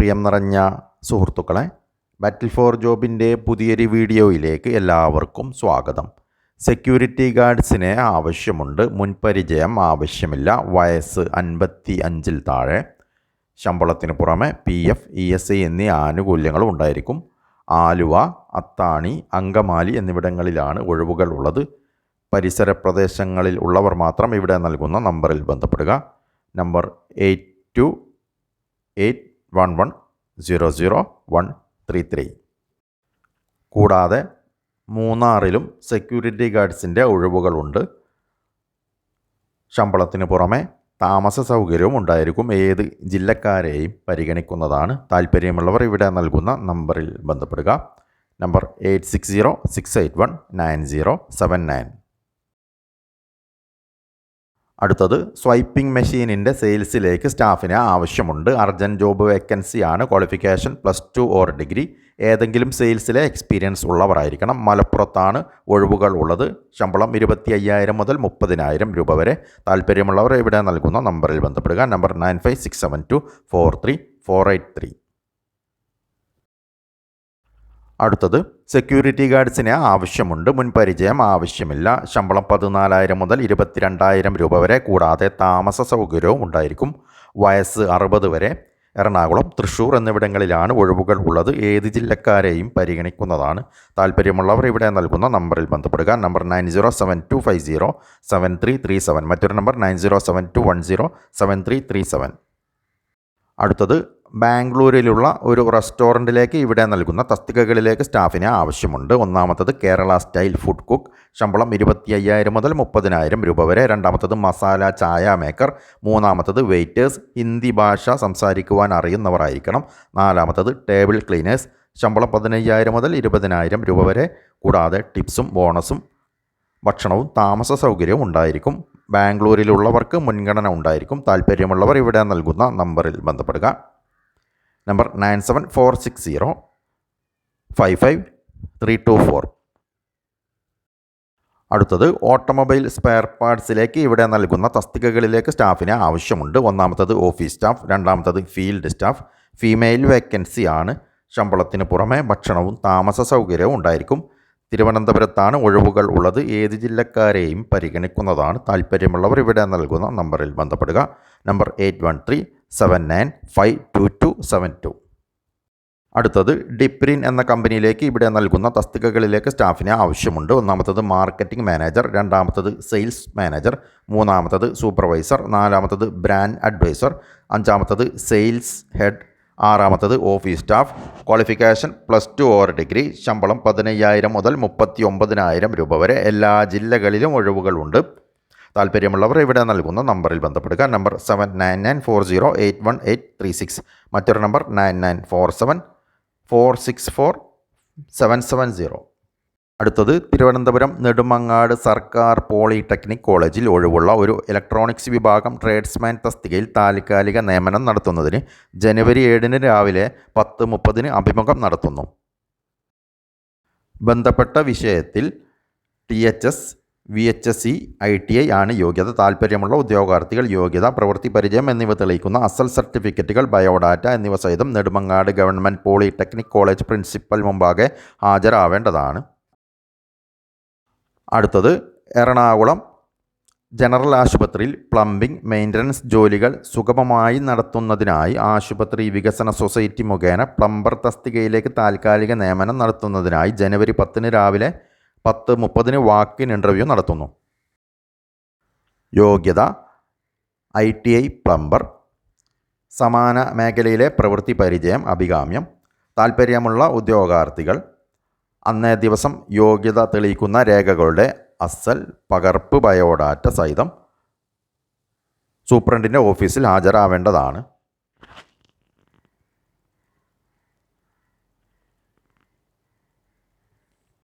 പ്രിയം നിറഞ്ഞ സുഹൃത്തുക്കളെ ബാറ്റിൽ ഫോർ ജോബിന്റെ പുതിയൊരു വീഡിയോയിലേക്ക് എല്ലാവർക്കും സ്വാഗതം. സെക്യൂരിറ്റി ഗാർഡ്സിനെ ആവശ്യമുണ്ട് മുൻപരിചയം ആവശ്യമില്ല വയസ്സ് അൻപത്തി അഞ്ചിൽ താഴെ. ശമ്പളത്തിന് പുറമെ P F E S I എന്നീ ആനുകൂല്യങ്ങളും ഉണ്ടായിരിക്കും. ആലുവ അത്താണി അങ്കമാലി എന്നിവിടങ്ങളിലാണ് ഒഴിവുകൾ ഉള്ളത്. പരിസര പ്രദേശങ്ങളിൽ ഉള്ളവർ മാത്രം ഇവിടെ നൽകുന്ന നമ്പറിൽ ബന്ധപ്പെടുക. Number eight two eight one one zero zero one three three കൂടാതെ മൂന്നാറിലും സെക്യൂരിറ്റി ഗാർഡ്സിന്റെ ഒഴിവുകളുണ്ട്. ശമ്പളത്തിന് പുറമെ താമസ സൗകര്യവും ഉണ്ടായിരിക്കും. ഏത് ജില്ലക്കാരെയും പരിഗണിക്കുന്നതാണ്. താല്പര്യമുള്ളവർ ഇവിടെ നൽകുന്ന നമ്പറിൽ ബന്ധപ്പെടുക. Number eight six zero six eight one nine zero seven nine അടുത്തത് സ്വൈപ്പിംഗ് മെഷീനിന്റെ സെയിൽസിലേക്ക് സ്റ്റാഫിന് ആവശ്യമുണ്ട്. അർജന്റ് ജോബ് വേക്കൻസിയാണ് qualification plus two or degree ഏതെങ്കിലും സെയിൽസിലെ എക്സ്പീരിയൻസ് ഉള്ളവരായിരിക്കണം. മലപ്പുറത്താണ് ഒഴിവുകൾ ഉള്ളത്. ശമ്പളം ഇരുപത്തി അയ്യായിരം മുതൽ മുപ്പതിനായിരം രൂപ വരെ. താല്പര്യമുള്ളവർ ഇവിടെ നൽകുന്ന നമ്പറിൽ ബന്ധപ്പെടുക. Number nine five six seven two four three four eight three അടുത്തത് സെക്യൂരിറ്റി ഗാർഡ്സിന് ആവശ്യമുണ്ട്. മുൻപരിചയം ആവശ്യമില്ല. ശമ്പളം പതിനാലായിരം മുതൽ ഇരുപത്തിരണ്ടായിരം രൂപ വരെ കൂടാതെ താമസ സൗകര്യവും ഉണ്ടായിരിക്കും. വയസ്സ് അറുപത് വരെ. എറണാകുളം തൃശ്ശൂർ എന്നിവിടങ്ങളിലാണ് ഒഴിവുകൾ ഉള്ളത്. ഏത് ജില്ലക്കാരെയും പരിഗണിക്കുന്നതാണ്. താല്പര്യമുള്ളവർ ഇവിടെ നൽകുന്ന നമ്പറിൽ ബന്ധപ്പെടുക. Number nine zero seven two five zero seven three three seven. മറ്റൊരു number nine zero seven two one zero seven three three seven. അടുത്തത് ബാംഗ്ലൂരിലുള്ള ഒരു റെസ്റ്റോറന്റിലേക്ക് ഇവിടെ നൽകുന്ന തസ്തികകളിലേക്ക് സ്റ്റാഫിനെ ആവശ്യമുണ്ട്. ഒന്നാമത്തത് കേരള സ്റ്റൈൽ ഫുഡ് കുക്ക്. ശമ്പളം ഇരുപത്തി അയ്യായിരം മുതൽ മുപ്പതിനായിരം രൂപ വരെ. രണ്ടാമത്തത് മസാല ചായ മേക്കർ. മൂന്നാമത്തത് വെയിറ്റേഴ്സ്. ഹിന്ദി ഭാഷ സംസാരിക്കുവാൻ അറിയുന്നവരായിരിക്കണം. നാലാമത്തത് ടേബിൾ ക്ലീനേഴ്സ്. ശമ്പളം പതിനയ്യായിരം മുതൽ ഇരുപതിനായിരം രൂപ വരെ. കൂടാതെ ടിപ്സും ബോണസും ഭക്ഷണവും താമസ സൗകര്യവും ഉണ്ടായിരിക്കും. ബാംഗ്ലൂരിലുള്ളവർക്ക് മുൻഗണന ഉണ്ടായിരിക്കും. താല്പര്യമുള്ളവർ ഇവിടെ നൽകുന്ന നമ്പറിൽ ബന്ധപ്പെടുക. Number nine seven four six zero five five three two four അടുത്തത് ഓട്ടോമൊബൈൽ സ്പെയർ പാർട്സിലേക്ക് ഇവിടെ നൽകുന്ന തസ്തികകളിലേക്ക് സ്റ്റാഫിന് ആവശ്യമുണ്ട്. ഒന്നാമത്തത് ഓഫീസ് സ്റ്റാഫ് രണ്ടാമത്തത് ഫീൽഡ് സ്റ്റാഫ് ഫീമെയിൽ വേക്കൻസി ആണ്. ശമ്പളത്തിന് പുറമെ ഭക്ഷണവും താമസ സൗകര്യവും ഉണ്ടായിരിക്കും. തിരുവനന്തപുരത്താണ് ഒഴിവുകൾ ഉള്ളത്. ഏത് ജില്ലക്കാരെയും പരിഗണിക്കുന്നതാണ്. താല്പര്യമുള്ളവർ ഇവിടെ നൽകുന്ന നമ്പറിൽ ബന്ധപ്പെടുക. Number eight one three seven nine five two two seven two അടുത്തത് ഡിപ്രിൻ എന്ന കമ്പനിയിലേക്ക് ഇവിടെ നൽകുന്ന തസ്തികകളിലേക്ക് സ്റ്റാഫിനെ ആവശ്യമുണ്ട്. ഒന്നാമത്തത് മാർക്കറ്റിംഗ് മാനേജർ രണ്ടാമത്തത് സെയിൽസ് മാനേജർ മൂന്നാമത്തത് സൂപ്പർവൈസർ നാലാമത്തത് ബ്രാൻഡ് അഡ്വൈസർ അഞ്ചാമത്തത് sales head ആറാമത്തത് office staff. Qualification plus two or degree ശമ്പളം പതിനയ്യായിരം മുതൽ മുപ്പത്തി ഒമ്പതിനായിരം രൂപ വരെ. എല്ലാ ജില്ലകളിലും ഒഴിവുകളുണ്ട്. താല്പര്യമുള്ളവർ ഇവിടെ നൽകുന്ന നമ്പറിൽ ബന്ധപ്പെടുക. Number seven nine nine four zero eight one eight three six മറ്റൊരു number nine nine four seven four six four seven seven zero അടുത്തത് തിരുവനന്തപുരം നെടുമങ്ങാട് സർക്കാർ പോളിടെക്നിക് കോളേജിൽ ഒഴിവുള്ള ഒരു ഇലക്ട്രോണിക്സ് വിഭാഗം ട്രേഡ്സ്മാൻ തസ്തികയിൽ താൽക്കാലിക നിയമനം നടത്തുന്നതിന് ജനുവരി ഏഴിന് രാവിലെ പത്ത് മുപ്പതിന് അഭിമുഖം നടത്തുന്നു. ബന്ധപ്പെട്ട വിഷയത്തിൽ T H S V H S C I T I ആണ് യോഗ്യത. താല്പര്യമുള്ള ഉദ്യോഗാർത്ഥികൾ യോഗ്യത പ്രവൃത്തി പരിചയം എന്നിവ തെളിയിക്കുന്ന അസൽ സർട്ടിഫിക്കറ്റുകൾ ബയോഡാറ്റ എന്നിവ സഹിതം Nedumangad government polytechnic college principal മുമ്പാകെ ഹാജരാവേണ്ടതാണ്. അടുത്തത് എറണാകുളം ജനറൽ ആശുപത്രിയിൽ പ്ലംബിംഗ് മെയിന്റനൻസ് ജോലികൾ സുഗമമായി നടത്തുന്നതിനായി ആശുപത്രി വികസന സൊസൈറ്റി മുഖേന പ്ലംബർ തസ്തികയിലേക്ക് താൽക്കാലിക നിയമനം നടത്തുന്നതിനായി ജനുവരി പത്തിന് രാവിലെ പത്ത് മുപ്പതിന് വാക്കിൻ ഇന്റർവ്യൂ നടത്തുന്നു. യോഗ്യത ഐ ടി ഐ പ്ലംബർ സമാന മേഖലയിലെ പ്രവൃത്തി പരിചയം അഭികാമ്യം താൽപ്പര്യമുള്ള ഉദ്യോഗാർത്ഥികൾ അന്നേ ദിവസം യോഗ്യത തെളിയിക്കുന്ന രേഖകളുടെ അസൽ പകർപ്പ് ബയോഡാറ്റ സഹിതം സൂപ്രണ്ടിന്റെ ഓഫീസിൽ ഹാജരാവേണ്ടതാണ്.